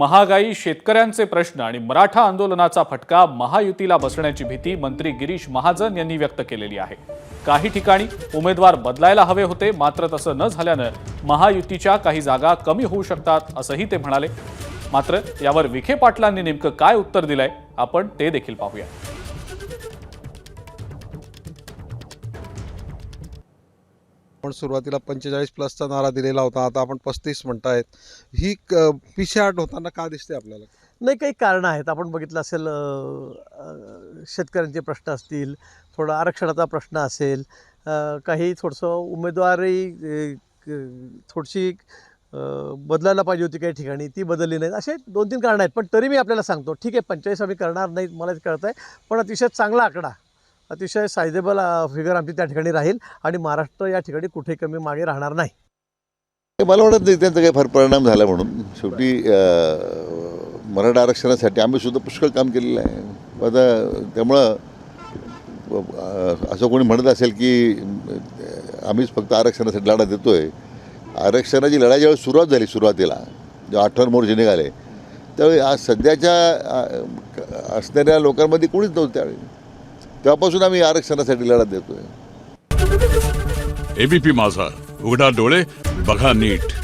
महागाई शेतकऱ्यांचे प्रश्न आणि मराठा आंदोलनाचा फटका महायुतीला बसण्याची भीती मंत्री गिरीश महाजन यांनी व्यक्त केलेली आहे. काही ठिकाणी उमेदवार बदलायला हवे होते मात्र तसं न झाल्यानं महायुतीच्या काही जागा कमी होऊ शकतात असंही ते म्हणाले. मात्र यावर विखे पाटलांनी नेमकं काय उत्तर दिलंय आपण ते देखील पाहूया. आपण सुरुवातीला पंचेचाळीस प्लसचा नारा दिलेला होता आता आपण पस्तीस म्हणतायत. ही क- पिछेहाट होताना का दिसते आपल्याला? नाही काही कारणं आहेत. आपण बघितलं असेल शेतकऱ्यांचे प्रश्न असतील थोडा आरक्षणाचा प्रश्न असेल काही थोडंसं उमेदवारी क- थोडीशी बदलायला पाहिजे होती काही ठिकाणी ती बदलली नाहीत. असे दोन तीन कारणं आहेत. पण तरी मी आपल्याला सांगतो ठीक आहे पंचेचाळीस आम्ही करणार नाहीत मला कळत आहे पण अतिशय चांगला आकडा अतिशय सायझेबल फिगर आमची त्या ठिकाणी राहील आणि महाराष्ट्र या ठिकाणी कुठे कमी मागे राहणार नाही. मला वाटत नाही त्यांचा काही फार परिणाम झाला म्हणून. शेवटी मराठा आरक्षणासाठी आम्ही सुद्धा पुष्कळ काम केलेलं आहे. आता त्यामुळं असं कोणी म्हणत असेल की आम्हीच फक्त आरक्षणासाठी लढा देतो आहे आरक्षणाची लढाई ज्यावेळी सुरुवात झाली सुरुवातीला जेव्हा आठवण मोर्चे निघाले त्यावेळी आज सध्याच्या असणाऱ्या लोकांमध्ये कोणीच नव्हतं त्यावेळी. तेव्हापासून आम्ही आरक्षणासाठी लढा देतोय. एबीपी माझा. उघडा डोळे बघा नीट.